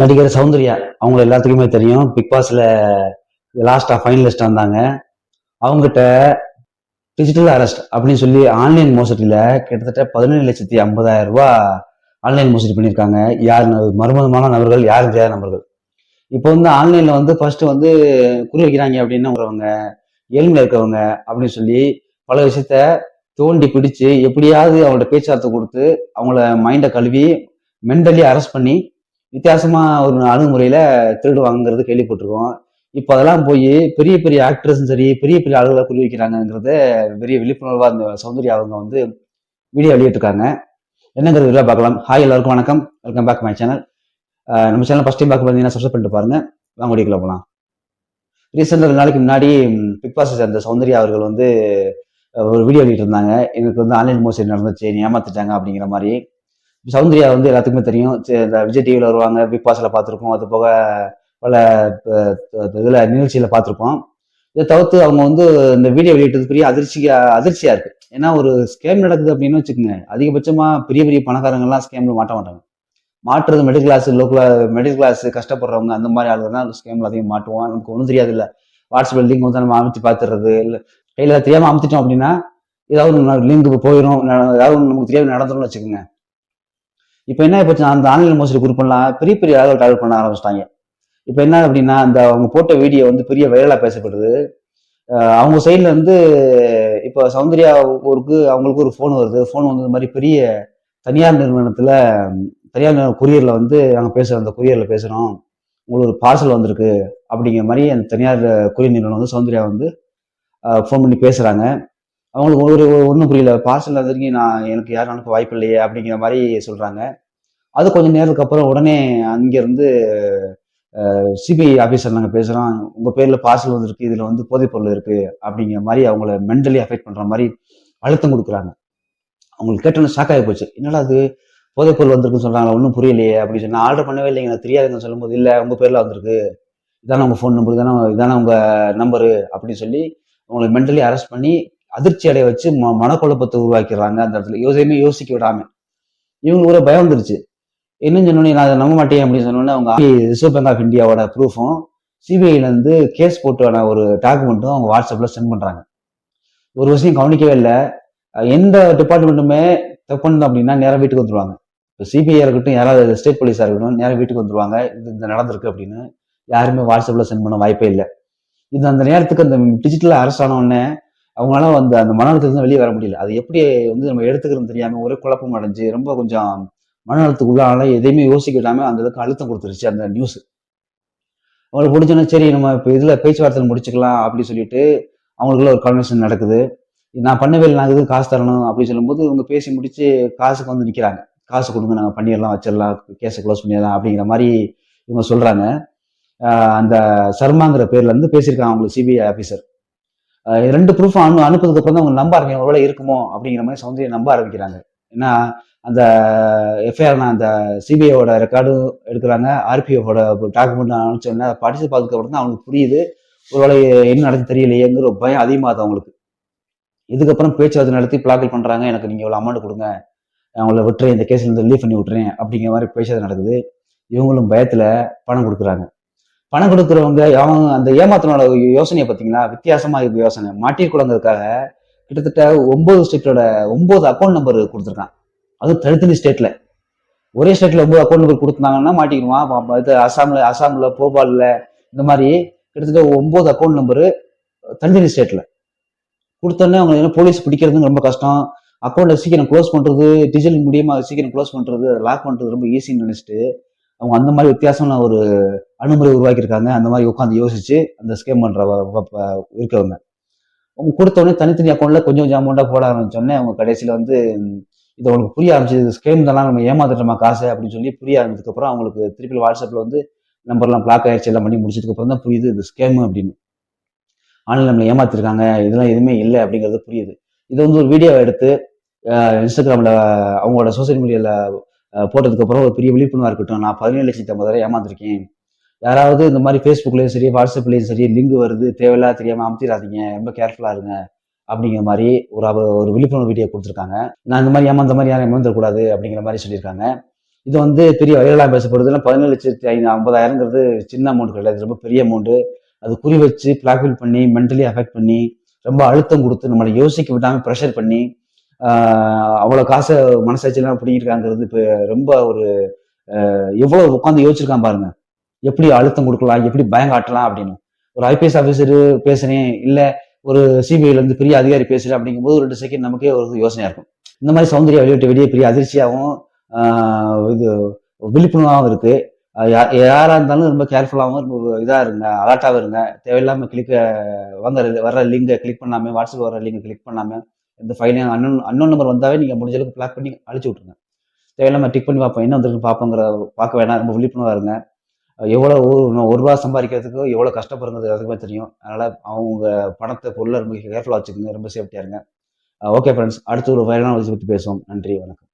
நடிகர் சௌந்தர்யா அவங்க எல்லாத்துக்குமே தெரியும். பிக் பாஸ்ல லாஸ்டா ஃபைனலிஸ்ட் வந்தாங்க அவங்ககிட்ட டிஜிட்டல் அரெஸ்ட் அப்படின்னு சொல்லி ஆன்லைன் மோசடியில கிட்டத்தட்ட பதினேழு லட்சத்தி ஐம்பதாயிரம் ரூபாய் ஆன்லைன் மோசடி பண்ணியிருக்காங்க. யார் மர்மமான நபர்கள் யார் தெரியாத நபர்கள். இப்போ வந்து ஆன்லைன்ல வந்து ஃபர்ஸ்ட் வந்து குறி வைக்கிறாங்க அப்படின்னு உறவங்க ஏழ்மையில இருக்கவங்க அப்படின்னு சொல்லி பல விஷயத்த தோண்டி பிடிச்சு எப்படியாவது அவங்கள்ட்ட பேச்சுவார்த்தை கொடுத்து அவங்கள மைண்டை கழுவி மென்டலி அரெஸ்ட் பண்ணி வித்தியாசமா ஒரு அணுகுமுறையில திருடுவாங்கிறது கேள்விப்பட்டிருக்கோம். இப்போ அதெல்லாம் போய் பெரிய பெரிய ஆக்ட்ரஸும் சரி பெரிய பெரிய ஆளுகளை குறி வைக்கிறாங்கிறத பெரிய விழிப்புணர்வா இந்த சௌந்தர்யா அவங்க வந்து வீடியோ வெளியிட்டிருக்காங்க. என்னங்கிறது விரிவாக பார்க்கலாம். ஹாய் எல்லாருக்கும் வணக்கம். வெல்கம் பேக் மை சேனல் நம்ம சேனல் ஃபஸ்ட் டைம் பார்க்க பார்த்தீங்கன்னா சப்ஸ்கிரைப் பண்ணிட்டு பாருங்க. வாங்க வீடியோக்குள்ள போகலாம் ரீசெண்டாக ரெண்டு நாளைக்கு முன்னாடி பிக் பாஸ் சேர்ந்த சௌந்தர்யா அவர்கள் வந்து ஒரு வீடியோ வெளியிட்டிருந்தாங்க. எனக்கு வந்து ஆன்லைன் மோசடி நடந்துச்சு. ஏமாத்திட்டாங்க அப்படிங்கிற மாதிரி. சௌந்தர்யா வந்து எல்லாத்துக்குமே தெரியும். இந்த விஜய் டிவியில் வருவாங்க பிக் பாஸில் பார்த்துருக்கோம் அது போக பல இதில் நிகழ்ச்சியில் பார்த்துருக்கோம் பார்த்துருப்போம். இதை தவிர்த்து அவங்க வந்து இந்த வீடியோ வெளியிட்டது பெரிய அதிர்ச்சியா அதிர்ச்சியாக இருக்குது ஏன்னா ஒரு ஸ்கேம் நடக்குது அப்படின்னு வச்சுக்கோங்க. அதிகபட்சமாக பெரிய பெரிய பணக்காரங்கள்லாம் ஸ்கேமில் ஸ்கேம்ல மாட்ட மாட்டாங்க. மாட்டுறது middle class low middle class கஷ்டப்படுறவங்க அந்த மாதிரி ஆளுங்க தான் ஸ்கேம்ல அதிகம் மாட்டுவோம் நமக்கு ஒன்றும் தெரியாது இல்லை வாட்ஸ்அப் லிங்க் வந்து நம்ம அமைச்சு பார்த்துறது இல்லை கையில் தெரியாமல் அமைச்சிட்டோம் அப்படின்னா ஏதாவது லிங்க் போயிடும் ஏதாவது நமக்கு தெரியாம நடந்துடும் வச்சுக்கோங்க. இப்போ என்ன போச்சு அந்த ஆன்லைன் மோசடி குரூப் எல்லாம் பெரிய பெரிய ஆளுகள் ட்ராவல் பண்ண ஆரம்பிச்சிட்டாங்க. இப்போ என்ன அப்படின்னா அந்த அவங்க போட்ட வீடியோ வந்து பெரிய வைரலாக பேசப்படுது. அவங்க சைட்ல இருந்து இப்போ சௌந்தர்யா ஊருக்கு அவங்களுக்கு ஒரு ஃபோன் வருது. ஃபோன் வந்து இந்த மாதிரி பெரிய தனியார் நிறுவனத்தில் தனியார் நிறுவன கொரியரில் வந்து நாங்கள் பேசுகிறோம் அந்த கொரியரில் பேசுகிறோம் உங்களுக்கு ஒரு பார்சல் வந்திருக்கு. அப்படிங்கிற மாதிரி அந்த தனியார் கொரியர் நிறுவனம் வந்து சௌந்தர்யா வந்து ஃபோன் பண்ணி பேசுகிறாங்க அவங்களுக்கு ஒரு ஒன்றும் புரியல. பார்சல் வந்திருக்கு நான் எனக்கு யாரும் அனுப்ப வாய்ப்பு இல்லையே அப்படிங்கிற மாதிரி சொல்கிறாங்க அது கொஞ்சம் நேரத்துக்கு அப்புறம் உடனே அங்கேருந்து சிபிஐ ஆஃபீஸர் நாங்கள் பேசுகிறோம் உங்கள் பேரில் பார்சல் வந்திருக்கு இதில் வந்து போதைப் பொருள் அப்படிங்கிற மாதிரி அவங்கள மென்டலி அஃபெக்ட் பண்ணுற மாதிரி அழுத்தம் கொடுக்குறாங்க. அவங்களுக்கு கேட்டோன்னு ஷாக் ஆகி போச்சு. என்னடா அது போதைப் பொருள் வந்திருக்குன்னு சொல்கிறாங்க ஒன்றும் புரியலையே அப்படின்னு சொல்லி நான் ஆர்டர் பண்ணவே இல்லைங்க. எனக்கு தெரியாதுன்னு சொல்லும்போது இல்லை உங்கள் பேரில் வந்திருக்கு. இதானே உங்கள் ஃபோன் நம்பர் இதானே இதானே உங்கள் நம்பரு அப்படின்னு சொல்லி அவங்களை மென்டலி அரெஸ்ட் பண்ணி அதிர்ச்சி அடைய வச்சு ம மனக்குழப்பத்தை உருவாக்கிடுறாங்க அந்த இடத்துல. யோசியுமே யோசிக்க விடாம. இவங்களுக்கு ஒரு பயம் வந்துருச்சு இன்னும் சொன்னோன்னே நான் அதை நம்ப மாட்டேன் அப்படின்னு சொன்னோன்னே அவங்க ரிசர்வ் பேங்க் ஆஃப் இந்தியாவோட ப்ரூஃபும் சிபிஐலேருந்து கேஸ் போட்டான ஒரு டாக்குமெண்ட்டும் அவங்க வாட்ஸ்அப்பில் சென்ட் பண்ணுறாங்க ஒரு விஷயம் கவனிக்கவே இல்லை. எந்த டிபார்ட்மெண்ட்டுமே தப்பு பண்ணணும் அப்படின்னா நேராக வீட்டுக்கு வந்துடுவாங்க இப்போ சிபிஐ இருக்கட்டும் யாராவது ஸ்டேட் போலீஸாக இருக்கட்டும் நேராக வீட்டுக்கு வந்துருவாங்க. இது இந்த நடந்திருக்கு அப்படின்னு யாருமே வாட்ஸ்அப்பில் சென்ட் பண்ண வாய்ப்பே இல்லை. இது அந்த நேரத்துக்கு அந்த டிஜிட்டல் அரசானவுடனே அவங்களால வந்து அந்த மன அழுத்தத்துல வெளியே வர முடியல. அது எப்படி வந்து நம்ம எடுத்துக்கிறது தெரியாம ஒரே குழப்பம் அடைஞ்சு ரொம்ப கொஞ்சம் மன அழுத்தத்துக்குள்ளால எதையுமே யோசிக்க விடாம அந்த இதுக்கு அழுத்தம் கொடுத்துருச்சு அந்த நியூஸ் அவங்களுக்கு பிடிச்சோன்னா சரி நம்ம இப்போ இதுல பேச்சுவார்த்தை முடிச்சுக்கலாம் அப்படின்னு சொல்லிட்டு அவங்களுக்குள்ள ஒரு கன்வென்ஷன் நடக்குது. நான் பண்ணவே இல்லை நான் எதுவும் காசு தரணும் அப்படின்னு சொல்லும்போது இவங்க பேசி முடிச்சு காசுக்கு வந்து நிற்கிறாங்க காசு கொடுங்க நாங்கள் பண்ணிடலாம் வச்சிடலாம் கேஸை க்ளோஸ் பண்ணிடலாம் அப்படிங்கிற மாதிரி இவங்க சொல்கிறாங்க அந்த சர்மாங்கிற பேர்லேருந்து பேசியிருக்காங்க அவங்களுக்கு சிபிஐ ஆஃபீஸர் ரெண்டு ப்ரூஃப் அனு அனுப்புறதுக்கு அப்புறம் தான் அவங்க நம்ப ஆரம்பிக்கும் ஒருவேளை இருக்குமோ அப்படிங்கிற மாதிரி சௌந்தர்யா நம்ப ஆரம்பிக்கிறாங்க. ஏன்னா அந்த எஃப்ஐஆர் அந்த சிபிஐயோட ரெக்கார்டும் எடுக்கிறாங்க. ஆர்பிஎஃபோட டாக்குமெண்ட் அனுப்பிச்சோன்னா படிச்சு பார்த்ததுக்கு அப்புறம் தான் அவங்களுக்கு புரியுது. ஒருவேளை என்ன நடந்து தெரியலையேங்கிற ஒரு பயம் அதிகமாகுது அவங்களுக்கு. இதுக்கப்புறம் பேச்சுவார்த்தை நடத்தி பிளாக்கல் பண்ணுறாங்க எனக்கு நீங்கள் இவ்வளோ அமௌண்ட் கொடுங்க. நான் விட்டுறேன். இந்த கேஸ்லேருந்து ரிலீஃப் பண்ணி விட்டுறேன். அப்படிங்கிற மாதிரி பேச்சுவார்த்தை நடக்குது. இவங்களும் பயத்தில் பணம் கொடுக்குறாங்க. பணம் கொடுக்குறவங்க அவங்க அந்த ஏமாத்தனோட யோசனையை பார்த்தீங்களா வித்தியாசமா இருக்கு யோசனை. மாட்டிக்கூடங்கிறதுக்காக கிட்டத்தட்ட ஒன்பது ஸ்டேட்டோட ஒன்பது அக்கௌண்ட் நம்பர் கொடுத்துருக்கான். அதுவும் தனித்தனி ஸ்டேட்ல. ஒரே ஸ்டேட்ல ஒன்பது அக்கௌண்ட் நம்பர் கொடுத்துருந்தாங்கன்னா மாட்டிக்குவான் இது அசாம்ல அசாம்ல போபால்ல இந்த மாதிரி கிட்டத்தட்ட ஒன்பது அக்கௌண்ட் நம்பரு தனித்தனி ஸ்டேட்ல. கொடுத்தோன்னே அவங்க என்ன போலீஸ் பிடிக்கிறதுங்க ரொம்ப கஷ்டம். அக்கௌண்ட்டை சீக்கிரம் க்ளோஸ் பண்ணுறது டிஜிட்டல் மூலியமாக சீக்கிரம் க்ளோஸ் பண்ணுறது லாக் பண்ணுறது ரொம்ப ஈஸின்னு நினச்சிட்டு அவங்க அந்த மாதிரி வித்தியாசமான ஒரு அணுமுறை உருவாக்கியிருக்காங்க. அந்த மாதிரி உட்காந்து யோசிச்சு அந்த ஸ்கேம் பண்ற வ- இருக்கவங்க. அவங்க கொடுத்தோடனே தனித்தனி அக்கௌண்ட்ல கொஞ்சம் கொஞ்சம் அமௌண்ட்டாக போட ஆரம்பிச்சோடனே அவங்க கடைசியில் வந்து இது அவங்களுக்கு புரிய ஆரம்பிச்சது ஸ்கேம் தானே நம்ம ஏமாத்திட்டோமா காசு அப்படின்னு சொல்லி புரிய ஆரம்பிச்சதுக்கு அப்புறம் அவங்களுக்கு திருப்பி வாட்ஸ்அப்பில் வந்து நம்பர்லாம் பிளாக் ஆயிடுச்சு எல்லாம் பண்ணி முடிச்சதுக்கு அப்புறம் தான் புரியுது இது ஸ்கேமு அப்படின்னு. ஆன்லைன் நம்மளை ஏமாத்திருக்காங்க இதெல்லாம் எதுவுமே இல்லை அப்படிங்கிறது புரியுது. இது வந்து ஒரு வீடியோ எடுத்து இன்ஸ்டாகிராமில் அவங்களோட சோசியல் மீடியாவில் போட்டதுக்கு அப்புறம் ஒரு பெரிய விழிப்புணர்வாக இருக்கட்டும். நான் பதினேழு லட்சத்தி ஐம்பதாயிரம் ஏமாத்திருக்கேன். யாராவது இந்த மாதிரி ஃபேஸ்புக்லேயும் சரி வாட்ஸ்அப்லேயும் சரி லிங்க் வருது தேவையில்லா தெரியாமல் அமுத்திடாதீங்க ரொம்ப கேர்ஃபுல்லாக இருங்க அப்படிங்கிற மாதிரி ஒரு அவ- ஒரு விழிப்புணர்வு வீடியோ கொடுத்துருக்காங்க. நான் இந்த மாதிரி ஏமாந்த மாதிரி யாரும் ஏமாந்துடக்கூடாது அப்படிங்கிற மாதிரி சொல்லியிருக்காங்க. இது வந்து பெரிய வைரலாக பேசப்படுதுன்னா பதினேழு லட்சத்தி ஐநூறு ஐம்பதாயிரங்கிறது சின்ன அமௌண்ட் கிடையாது ரொம்ப பெரிய அமௌண்ட்டு அது குறி வச்சு பிளாக்மெயில் பண்ணி மென்டலி அஃபெக்ட் பண்ணி ரொம்ப அழுத்தம் கொடுத்து நம்மளை யோசிக்க விடாமல் ப்ரெஷர் பண்ணி அவ்வளோ காசை மனசாட்சியெல்லாம் பிடிங்கிருக்காங்கிறது இப்போ ரொம்ப ஒரு எவ்வளோ உட்காந்து யோசிச்சிருக்கான் பாருங்க. எப்படி அழுத்தம் கொடுக்கலாம் எப்படி பயம் காட்டலாம் அப்படின்னு. ஒரு ஐபிஎஸ் ஆஃபீஸர் பேசுறேன் இல்லை ஒரு சிபிஐல இருந்து பெரிய அதிகாரி பேசுறேன் அப்படிங்கும்போது ஒரு ரெண்டு செகண்ட் நமக்கே ஒரு யோசனையா இருக்கும். இந்த மாதிரி சௌந்தரிய வெளியிட்ட வெளியே பெரிய அதிர்ச்சியாகவும் இது விழிப்புணர்வாகவும் இருக்கு. யாரா இருந்தாலும் ரொம்ப கேர்ஃபுல்லாகவும் ரொம்ப இதா இருங்க அலர்ட்டாகவும் இருங்க. தேவையில்லாம கிளிக்க வந்த வர்ற லிங்கை கிளிக் பண்ணாம வாட்ஸ்அப் வர லிங்கை கிளிக் பண்ணாம இந்த ஃபைலையும் அன்னோன் அன்னோன் நம்பர் வந்தாவே நீங்க முடிஞ்ச அளவுக்கு பிளாக் பண்ணி அழிச்சு விட்டுருங்க. தேவையில்லாம டிக் பண்ணி பார்ப்போம் என்ன வந்திருக்கு பார்ப்போங்கிற பார்க்க வேணாம் ரொம்ப விழிப்புணர்வா இருங்க. எவ்வளோ ஒரு ஒரு ரூபா சம்பாதிக்கிறதுக்கு எவ்வளோ கஷ்டப்படுறது அதுக்குமே தெரியும். அதனால் அவங்க பணத்தை பொருளை ரொம்ப கேர்ஃபுல்லாக வச்சுக்கோங்க. ரொம்ப சேஃப்டியாக இருங்க. ஓகே ஃப்ரெண்ட்ஸ் அடுத்து ஒரு வயலான விஷயத்தை பற்றி பேசுவோம். நன்றி வணக்கம்.